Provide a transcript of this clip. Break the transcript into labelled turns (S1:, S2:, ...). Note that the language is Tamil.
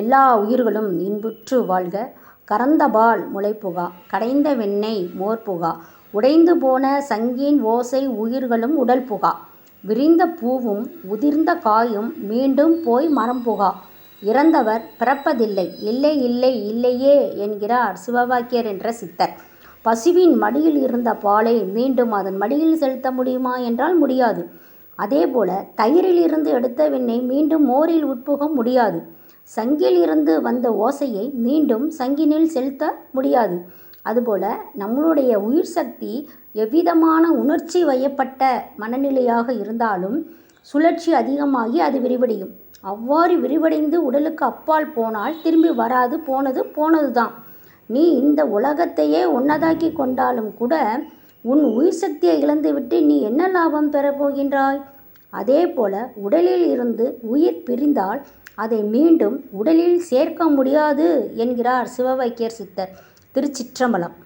S1: எல்லா உயிர்களும் இன்புற்று வாழ்க. கறந்தபால் முளைப்புகா. கடைந்த வெண்ணெய் மோர்புகா உடைந்து போன சங்கின் ஓசை உயிர்களும் உடல் புகா விரிந்த பூவும் உதிர்ந்த காயும் மீண்டும் போய் மரம் புகா இறந்தவர் பிறப்பதில்லை. இல்லை இல்லை இல்லையே என்கிறார் சிவவாக்கியர் என்ற சித்தர். பசுவின் மடியில் இருந்த பாலை மீண்டும் அதன் மடியில் செலுத்த முடியுமா என்றால் முடியாது. அதேபோல தயிரில் இருந்து எடுத்த வெண்ணெய் மீண்டும் மோரில் உட்புக முடியாது. சங்கிலிருந்து வந்த ஓசையை மீண்டும் சங்கினில் செலுத்த முடியாது. அதுபோல நம்மளுடைய உயிர் சக்தி எவ்விதமான உணர்ச்சி வயப்பட்ட மனநிலையாக இருந்தாலும் சுழற்சி அதிகமாகி அது விரிவடையும். அவ்வாறு விரிவடைந்து உடலுக்கு அப்பால் போனால் திரும்பி வராது போனது போனது தான் நீ இந்த உலகத்தையே உன்னதாக்கி கொண்டாலும் கூட உன் உயிர் சக்தியை இழந்துவிட்டு நீ என்ன லாபம் பெறப்போகின்றாய் அதே போல உடலில் இருந்து உயிர் பிரிந்தால் அதை மீண்டும் உடலில் சேர்க்க முடியாது என்கிறார் சிவவைக்கியர் சித்தர் திருச்சிற்றம்பலம்.